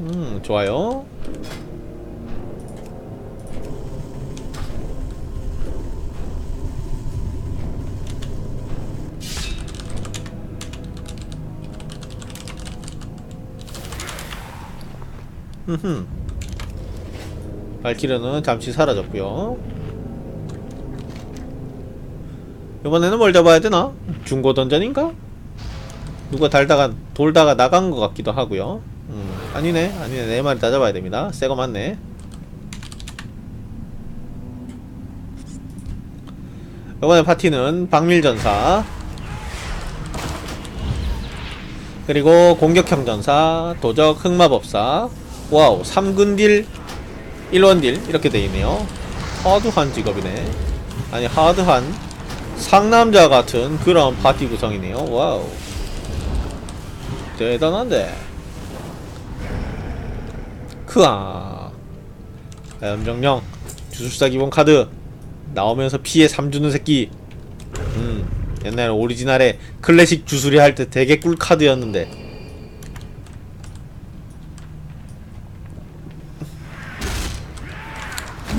음, 좋아요. 흠흠. 발키르는 잠시 사라졌고요. 이번에는 뭘 잡아야 되나? 중고 던전인가? 누가 달다가 돌다가 나간 것 같기도 하고요. 음, 아니네, 아니네. 네 마리 다 잡아야 됩니다. 새거 맞네. 이번에 파티는 박밀전사. 그리고 공격형 전사, 도적 흑마법사. 와우 3군딜 1원딜. 이렇게 돼있네요. 하드한 직업이네. 아니 하드한 상남자 같은 그런 파티 구성이네요. 와우. 대단한데 크아 염정령 주술사 기본 카드 나오면서 피해 3 주는 새끼 음 옛날 오리지널에 클래식 주술이 할 때 되게 꿀 카드였는데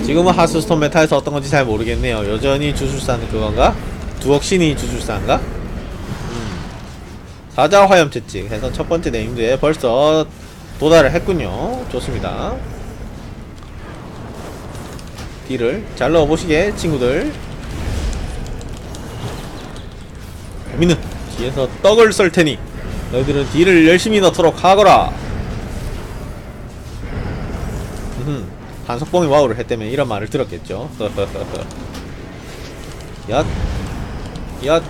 지금은 하스스톤 메타에서 어떤 건지 잘 모르겠네요 여전히 주술사는 그건가? 두억신이 주술사인가? 음. 사자 화염 채찍 해서 첫 번째 네임드에 벌써 도달을 했군요. 좋습니다. 딜을 잘 넣어보시게 친구들. 민는 뒤에서 떡을 썰 테니 너희들은 딜을 열심히 넣도록 하거라. 음흠, 한석봉이 와우를 했다면 이런 말을 들었겠죠. 얏얏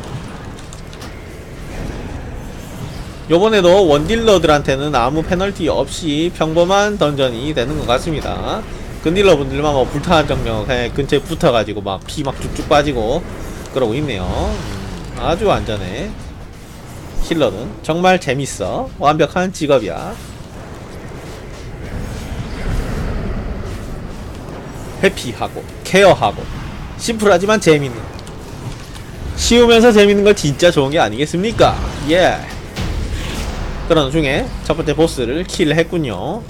요번에도 원딜러들한테는 아무 페널티 없이 평범한 던전이 되는 것 같습니다. 근딜러 분들만 뭐 불타는 정령 그냥 근처에 붙어가지고 막피막 쭉쭉 빠지고 그러고 있네요. 음, 아주 안전해. 힐러는 정말 재밌어. 완벽한 직업이야. 회피하고 케어하고. 심플하지만 재밌는. 쉬우면서 재밌는 거 진짜 좋은 게 아니겠습니까? 예 그런 중에 첫 번째 보스를 킬했군요.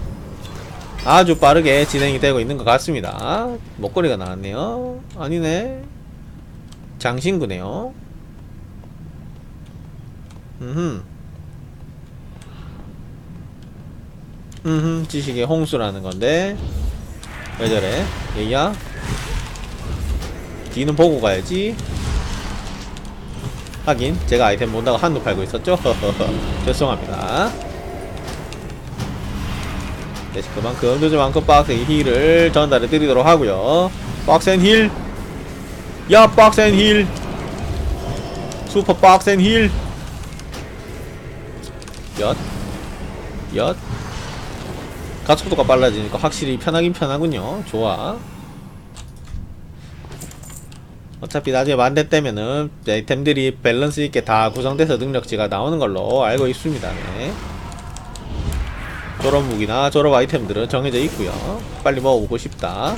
아주 빠르게 진행이 되고 있는 것 같습니다. 목걸이가 나왔네요. 아니네. 장신구네요. 음흠. 음흠 지식의 홍수라는 건데. 왜 저래? 얘야? 뒤는 보고 가야지 하긴 제가 아이템 본다고 한도 팔고 있었죠 죄송합니다 네, 그만큼 늦은 만큼 빡센 힐을 전달해 드리도록 하고요 빡센 힐! 야 빡센 힐! 슈퍼 빡센 힐! 엿! 엿! 가속도가 빨라지니까 확실히 편하긴 편하군요 좋아 어차피 나중에 만렙 때면은 아이템들이 밸런스 있게 다 구성돼서 능력치가 나오는 걸로 알고 있습니다. 네. 졸업 무기나 졸업 아이템들은 정해져 있고요. 빨리 먹어보고 싶다.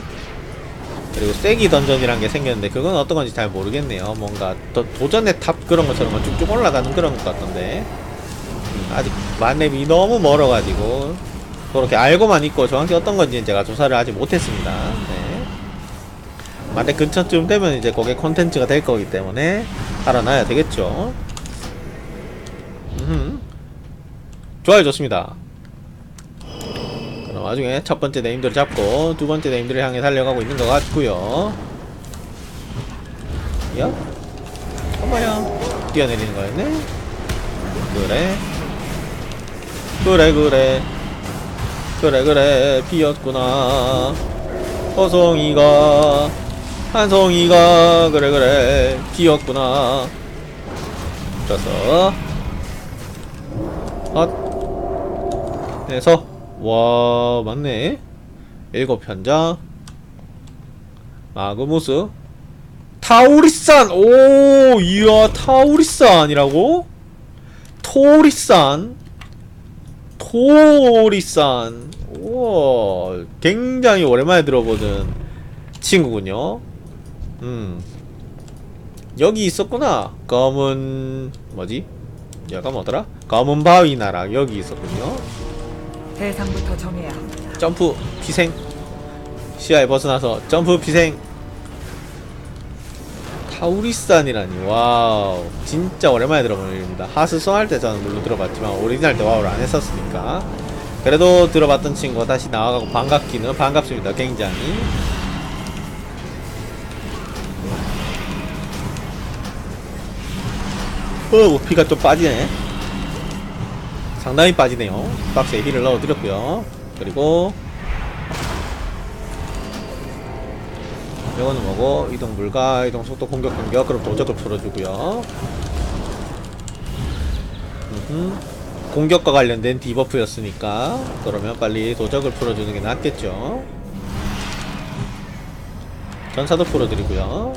그리고 세기 던전이란 게 생겼는데 그건 어떤 건지 잘 모르겠네요. 뭔가 도, 도전의 탑 그런 것처럼 쭉쭉 올라가는 그런 것 같던데. 음, 아직 만렙이 너무 멀어가지고 그렇게 알고만 있고 정확히 어떤 건지 제가 조사를 아직 못했습니다. 네. 만렙 근처쯤 되면 이제 그게 콘텐츠가 될 거기 때문에 알아놔야 되겠죠. 음. 좋아요 좋습니다. 그럼 와중에 첫 번째 네임들을 잡고 두 번째 네임들을 향해 달려가고 있는 것 같고요. 야? 엄마야 뛰어내리는 거였네. 그래. 그래 그래. 그래 그래. 피었구나. 허송이가 한송이가 그래 그래. 피었구나. 져서. 헛. 해서. 와 맞네. 일곱 편자 마그무스. 타우리산! 오 이야 타우리산이라고? 토리산. 토리산. 우와 굉장히 오랜만에 들어보는 친구군요 음. 여기 있었구나. 검은 뭐지? 여가 뭐더라? 검은 바위 나라. 여기 있었군요. 대상부터 정해야 합니다. 점프 피생. 시야에 벗어나서 점프 피생. 타우리산이라니. 와우. 진짜 오랜만에 들어보는 이름입니다. 하스송 할 때 저는 물론 들어봤지만 오리지널 때 와우를 안 했었으니까. 그래도 들어봤던 친구가 다시 나와가고 반갑기는 반갑습니다. 굉장히 어 피가 좀 빠지네. 상당히 빠지네요. 박스에 힐을 넣어드렸고요. 그리고 이거는 뭐고? 이동 불가 이동 속도 공격 공격 그럼 도적을 풀어주고요. 음흠. 공격과 관련된 디버프였으니까 그러면 빨리 도적을 풀어주는 게 낫겠죠. 전사도 풀어드리고요.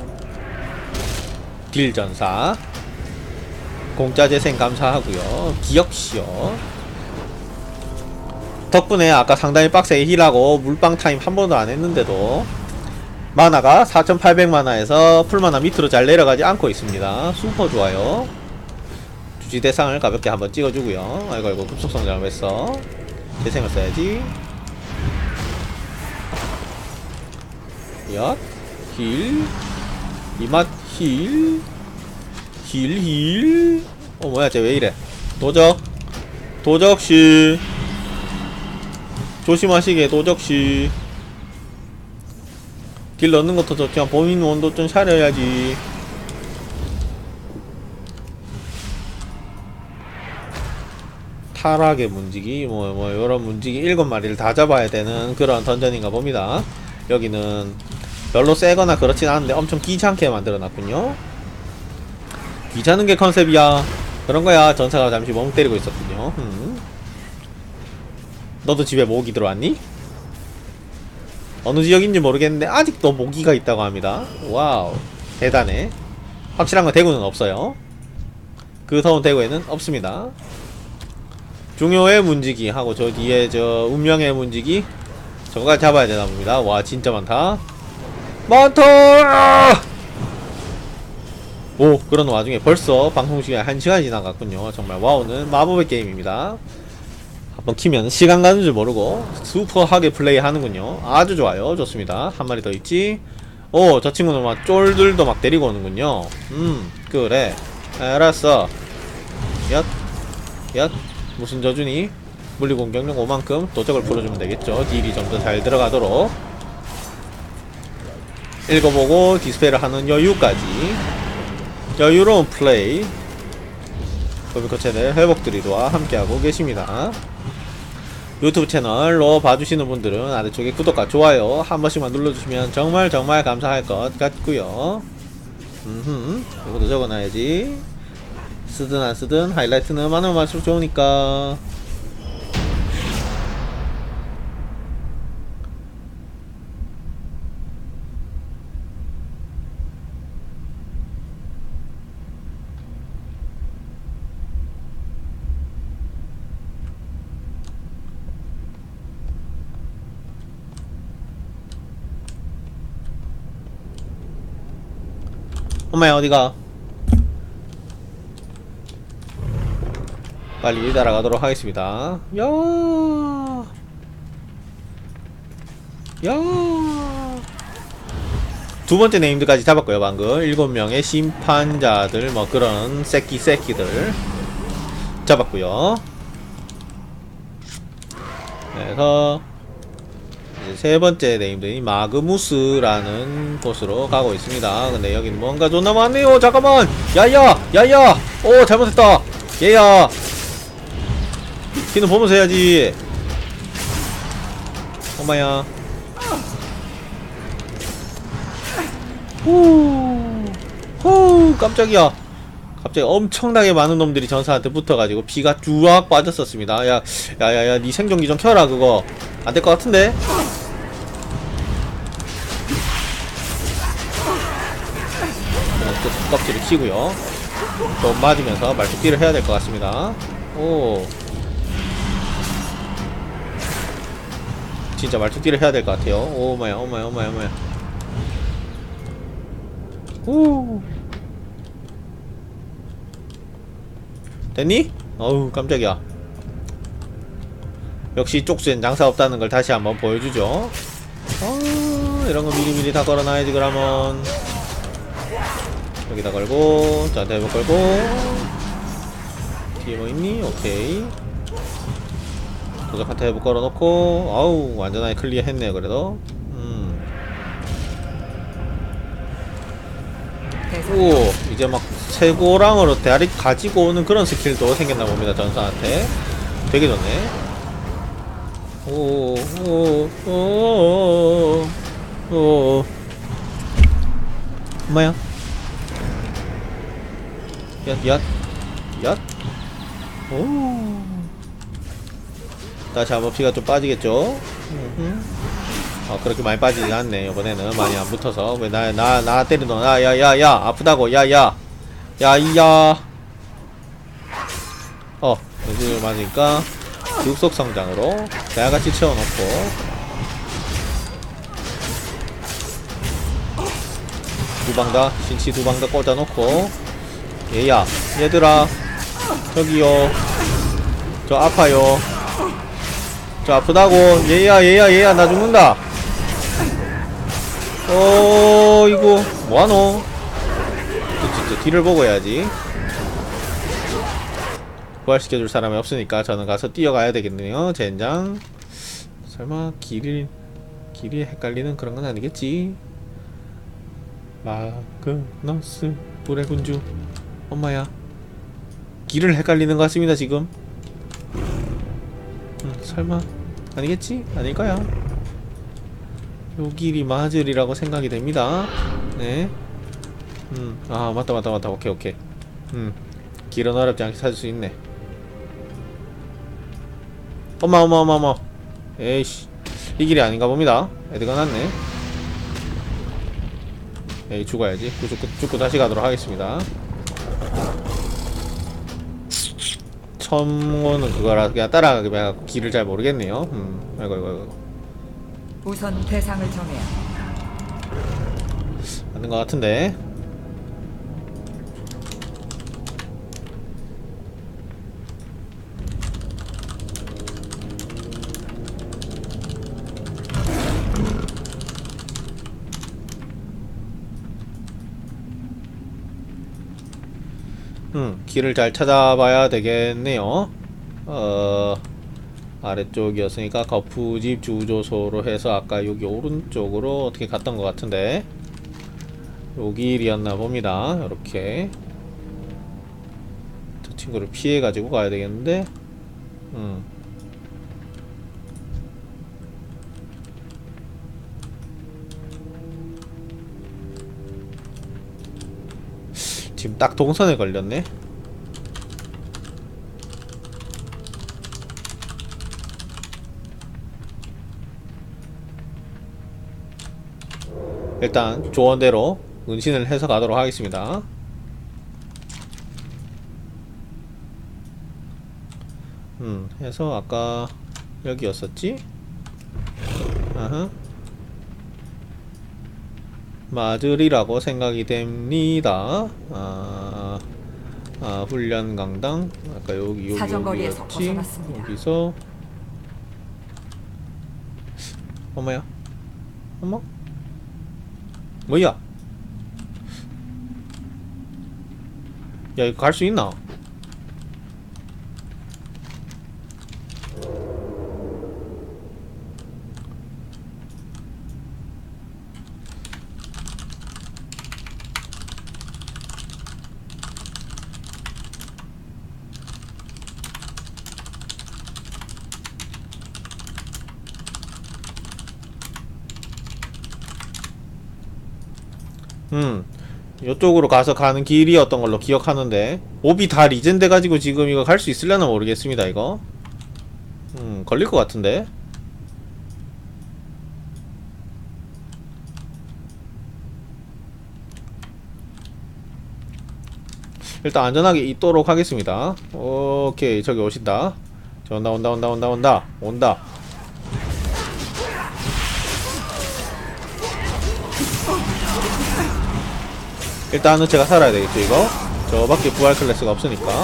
딜 전사 공짜 재생 감사하고요 기억시요 덕분에 아까 상당히 빡세게 힐하고 물방 타임 한 번도 안 했는데도 마나가 4800만화에서 풀마나 밑으로 잘 내려가지 않고 있습니다. 슈퍼 좋아요. 주지 대상을 가볍게 한번 찍어주고요. 아이고 아이고 급속성 잘못했어. 재생을 써야지. 엿, 힐, 이맛 힐, 힐 힐. 어 뭐야 쟤 왜 이래? 도적, 도적씨. 조심하시게 도적씨. 길 넣는 것도 좋지만 본인 원도 좀 차려야지 타락의 문지기 뭐 뭐 이런 문지기 일곱 마리를 다 잡아야 되는 그런 던전인가 봅니다 여기는 별로 세거나 그렇진 않은데 엄청 귀찮게 만들어 놨군요 귀찮은 게 컨셉이야 그런 거야 전사가 잠시 멍 때리고 있었군요 음. 너도 집에 모기 들어왔니? 어느 지역인지 모르겠는데 아직도 모기가 있다고 합니다. 와우 대단해. 확실한 건 대구는 없어요. 그 더운 대구에는 없습니다. 중요의 문지기 하고 저 뒤에 저 운명의 문지기 저거까지 잡아야 되나 봅니다. 와 진짜 많다. 많다. 오 그런 와중에 벌써 방송 시간이 1시간이 지나갔군요. 정말 와우는 마법의 게임입니다. 한번 키면 시간 가는 줄 모르고 슈퍼하게 플레이 하는군요. 아주 좋아요. 좋습니다. 한 마리 더 있지. 오, 저 친구는 막 쫄들도 막 데리고 오는군요. 음, 그래. 알았어. 얏, 얏. 무슨 저주니? 물리 공격력 5만큼 도적을 풀어주면 되겠죠. 딜이 좀 더 잘 들어가도록. 읽어보고 디스페이를 하는 여유까지. 여유로운 플레이. 코미코 채널 회복드리도와 함께하고 계십니다. 유튜브 채널로 봐주시는 분들은 아래쪽에 구독과 좋아요 한 번씩만 눌러주시면 정말 정말 감사할 것 같고요 음흠 이것도 적어놔야지 쓰든 안 쓰든 하이라이트는 많으면 많을수록 좋으니까 엄마야 어디가? 빨리 따라가도록 하겠습니다. 야! 야. 두 번째 네임드까지 잡았고요 방금. 일곱 명의 심판자들 뭐 그런 새끼 새끼들 잡았고요. 그래서 세 번째 네임드인 마그무스라는 곳으로 가고 있습니다. 근데 여기는 뭔가 존나 많네요. 잠깐만. 야야, 야야. 오 잘못했다. 얘야. 키는 보면서 해야지. 엄마야. 후, 후, 깜짝이야. 갑자기 엄청나게 많은 놈들이 전사한테 붙어가지고 피가 쭈악 빠졌었습니다. 야, 야, 야, 야, 니 생존기 좀 켜라 그거. 안 될 것 같은데? 또 껍질을 키고요. 좀 맞으면서 말뚝기를 해야 될 것 같습니다. 오. 진짜 말뚝기를 해야 될 것 같아요. 오마야, 오마야, 오마야, 오마야. 오. 됐니? 어우, 깜짝이야. 역시 쪽수엔 장사 없다는 걸 다시 한번 보여주죠. 어, 이런 거 미리미리 다 걸어놔야지 그러면 여기다 걸고 자 대목 걸고 뒤에 뭐 있니? 오케이 도적 한테 대목 걸어놓고 아우 완전하게 클리어 했네요 그래도 음. 오 이제 막 최고랑으로 대가리 가지고 오는 그런 스킬도 생겼나 봅니다 전사한테. 되게 좋네. 오오오오오 엄마야? 얏얏얏 오. 다시 피가 좀 빠지겠죠. 아 그렇게 많이 빠지지 않네 이번에는. 많이 안 붙어서. 왜 나 나 나 때리노? 야야야야 아프다고. 야야 야이야. 어 여기 맞으니까 육속 성장으로 대야같이 채워놓고. 두 방 다 신치 두 방 다 꽂아놓고. 얘야 얘들아. 저기요. 저 아파요. 저 아프다고. 얘야 얘야 얘야. 나 죽는다. 어 이거 뭐하노 뒤를 보고 해야지. 부활시켜줄 사람이 없으니까 저는 가서 뛰어가야 되겠네요 젠장. 설마 길이 길이 헷갈리는 그런 건 아니겠지? 마그너스 불의 군주. 엄마야. 길을 헷갈리는 것 같습니다 지금. 음, 설마 아니겠지? 아닐 거야. 요 길이 마즐이라고 생각이 됩니다. 네 음, 아 맞다 맞다 맞다. 오케이 오케이. 음. 길은 어렵지 않게 찾을 수 있네. 어마 어마 어마 어마 에이씨. 이 길이 아닌가 봅니다. 애드가 났네. 에이 죽어야지. 죽고, 죽고 다시 가도록 하겠습니다. 처음 오는 그거라 그냥 따라가게 해갖고 길을 잘 모르겠네요. 음 아이고 아이고 아이고. 우선 대상을 정해야. 맞는 것 같은데 음, 길을 잘 찾아봐야 되겠네요. 어, 아래쪽이었으니까 거푸집 주조소로 해서 아까 여기 오른쪽으로 어떻게 갔던 것 같은데 요 길이었나 봅니다. 이렇게 저 친구를 피해 가지고 가야 되겠는데, 음. 지금 딱 동선에 걸렸네. 일단 조언대로 은신을 해서 가도록 하겠습니다. 음, 해서 아까 여기였었지? 아하. 마들이라고 생각이 됩니다. 아, 아 훈련 강당. 아까 여기 여기 사정거리에서 여기였지. 벗어났습니다. 여기서 엄마야, 엄마. 뭐야? 야 이거 갈 수 있나? 음, 이쪽으로 가서 가는 길이었던 걸로 기억하는데 옵이 다 리젠 돼 가지고 지금 이거 갈 수 있을려나 모르겠습니다 이거. 음, 걸릴 것 같은데. 일단 안전하게 있도록 하겠습니다. 오케이 저기 오신다. 저 온다 온다 온다 온다 온다 온다. 일단은 제가 살아야 되겠죠 이거? 저밖에 부활 클래스가 없으니까.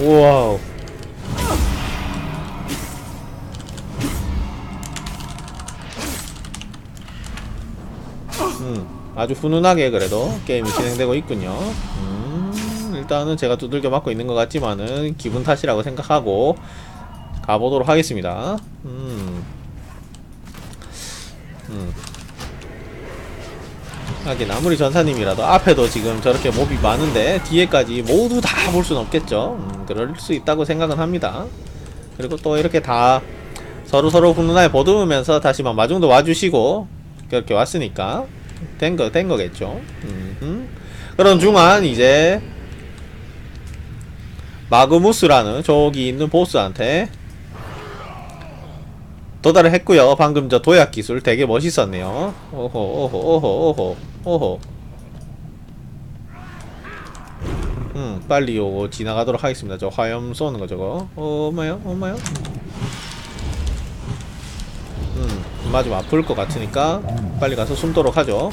우와우. 음, 아주 훈훈하게 그래도 게임이 진행되고 있군요. 음, 일단은 제가 두들겨 맞고 있는 것 같지만은 기분 탓이라고 생각하고 가보도록 하겠습니다. 음. 음. 하긴 아무리 전사님이라도 앞에도 지금 저렇게 몹이 많은데 뒤에까지 모두 다 볼 수는 없겠죠. 음, 그럴 수 있다고 생각은 합니다. 그리고 또 이렇게 다 서로 서로 훈훈하게 보듬으면서 다시 막 마중도 와주시고 그렇게 왔으니까 된 거 된 거겠죠. 음, 그런 중간 이제 마그무스라는 저기 있는 보스한테 도달을 했고요. 방금 저 도약 기술 되게 멋있었네요. 오호 오호 오호 오호 오호. 음 빨리 요거 지나가도록 하겠습니다. 저 화염 쏘는 거 저거. 어마요 어마요. 음 맞으면 아플 것 같으니까 빨리 가서 숨도록 하죠.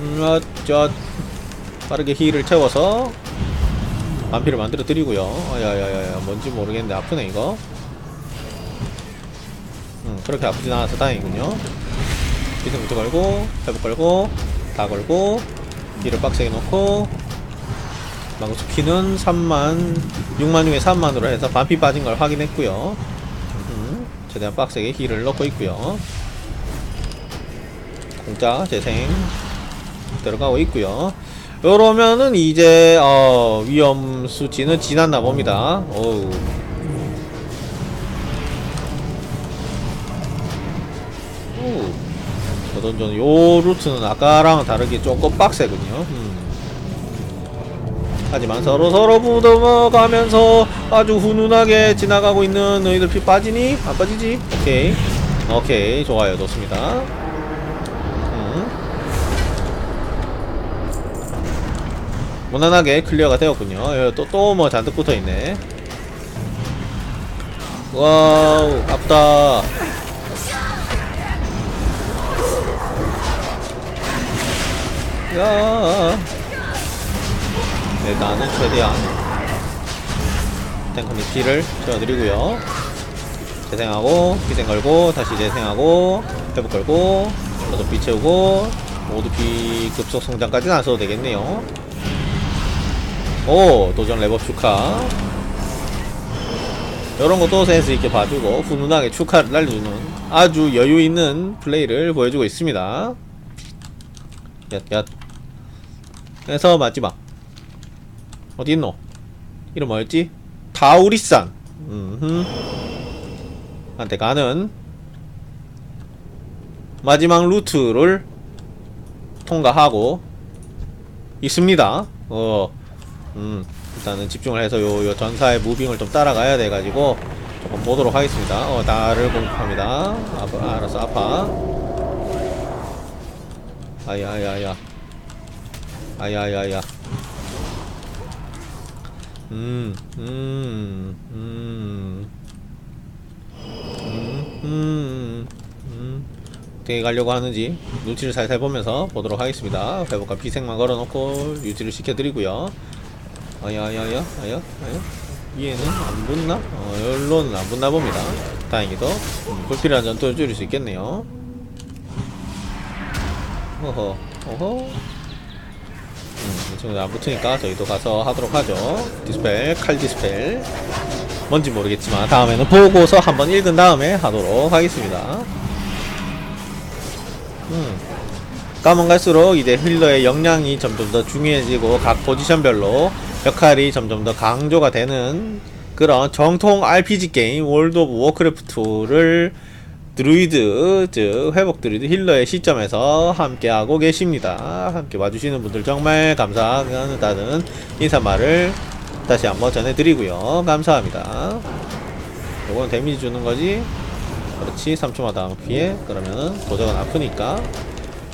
음저 빠르게 힐을 채워서 반피를 만들어 드리고요. 야야야야 뭔지 모르겠는데 아프네 이거. 음 그렇게 아프진 않아서 다행이군요. 비승부터 걸고 회복 걸고 다 걸고 힐을 빡세게 놓고 망수 피는 3만 6만 중에 3만으로 해서 반피 빠진 걸 확인했고요. 음, 최대한 빡세게 힐을 넣고 있고요. 공짜 재생 들어가고 있고요. 요러면은 이제 어 위험 수치는 지났나 봅니다. 어우. 오. 저 던전 요 루트는 아까랑 다르게 조금 빡세군요. 음. 하지만 서로 서로 부담어가면서 아주 훈훈하게 지나가고 있는 너희들 피 빠지니? 안 빠지지? 오케이. 오케이. 좋아요. 좋습니다. 음. 무난하게 클리어가 되었군요. 또 또 뭐 잔뜩 붙어 있네. 와우, 아프다. 야. 네, 나는 최대한 탱커님 딜을 채워드리고요. 재생하고, 희생 걸고, 다시 재생하고, 회복 걸고, 저도 비 채우고, 모두 비 급속 성장까지는 안 써도 되겠네요. 오 도전 랩업 축하 이런 것도 센스 있게 봐주고 훈훈하게 축하를 날려주는 아주 여유 있는 플레이를 보여주고 있습니다. 얏 얏. 그래서 마지막 어디 있노? 이름 뭐였지? 타우리산. 음. 한테 가는 마지막 루트를 통과하고 있습니다. 어. 음, 일단은 집중을 해서 요, 요 전사의 무빙을 좀 따라가야 돼가지고 조금 보도록 하겠습니다. 어, 나를 공격합니다. 아파, 알았어, 아파. 아야야야. 아야야야. 음, 음, 음. 음, 음, 음. 어떻게 가려고 하는지 눈치를 살살 보면서 보도록 하겠습니다. 회복과 비생만 걸어놓고 유지를 시켜드리고요. 아야야야 아야 아야 위에는 안 붙나? 어 열로는 안 붙나 봅니다 다행히도 음, 불필요한 전투를 줄일 수 있겠네요 어허 어허 음, 이 친구들 안 붙으니까 저희도 가서 하도록 하죠. 디스펠 칼 디스펠. 뭔지 모르겠지만 다음에는 보고서 한번 읽은 다음에 하도록 하겠습니다. 음 가면 갈수록 이제 힐러의 역량이 점점 더 중요해지고 각 포지션별로 역할이 점점 더 강조가 되는 그런 정통 RPG 게임 월드 오브 워크래프트를 드루이드 즉 회복 드루이드 힐러의 시점에서 함께하고 계십니다. 함께 와주시는 분들 정말 감사하다는 인사말을 다시 한번 전해드리고요. 감사합니다. 요건 데미지 주는 거지. 그렇지 3초마다 피해 그러면 도적은 아프니까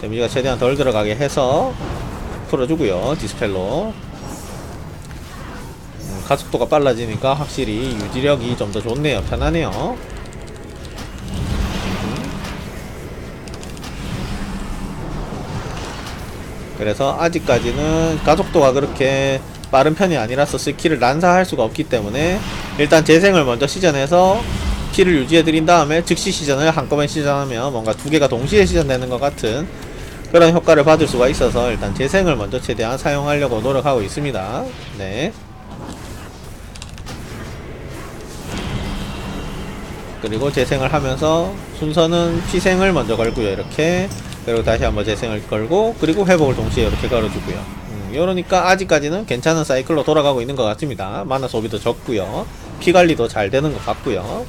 데미지가 최대한 덜 들어가게 해서 풀어주고요 디스펠로 음, 가속도가 빨라지니까 확실히 유지력이 좀 더 좋네요 편하네요 그래서 아직까지는 가속도가 그렇게 빠른 편이 아니라서 스킬을 난사할 수가 없기 때문에 일단 재생을 먼저 시전해서 피를 유지해드린 다음에 즉시 시전을 한꺼번에 시전하면 뭔가 두 개가 동시에 시전되는 것 같은 그런 효과를 받을 수가 있어서 일단 재생을 먼저 최대한 사용하려고 노력하고 있습니다. 네. 그리고 재생을 하면서 순서는 피생을 먼저 걸고요 이렇게 그리고 다시 한번 재생을 걸고 그리고 회복을 동시에 이렇게 걸어주고요. 음, 이러니까 아직까지는 괜찮은 사이클로 돌아가고 있는 것 같습니다. 마나 소비도 적고요. 피 관리도 잘 되는 것 같고요.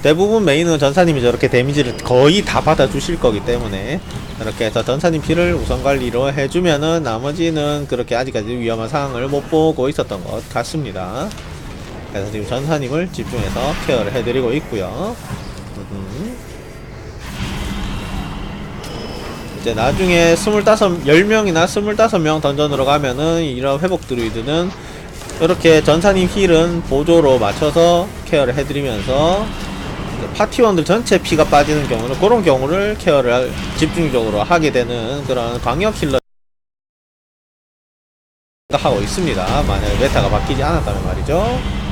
대부분 메인은 전사님이 저렇게 데미지를 거의 다 받아주실 거기 때문에 이렇게 해서 전사님 피를 우선 관리로 해주면은 나머지는 그렇게 아직까지 위험한 상황을 못 보고 있었던 것 같습니다. 그래서 지금 전사님을 집중해서 케어를 해드리고 있고요. 이제 나중에 25, 10명이나 25명 던전으로 가면은 이런 회복 드루이드는 이렇게 전사님 힐은 보조로 맞춰서 케어를 해드리면서 파티원들 전체 피가 빠지는 경우는 그런 경우를 케어를 할- 집중적으로 하게 되는 그런 광역 힐러 하고 있습니다. 만약에 메타가 바뀌지 않았다면 말이죠.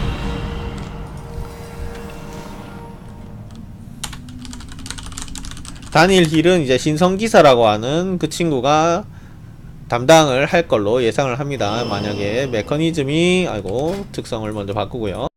단일 힐은 이제 신성기사라고 하는 그 친구가 담당을 할 걸로 예상을 합니다. 만약에 메커니즘이 아이고 특성을 먼저 바꾸고요.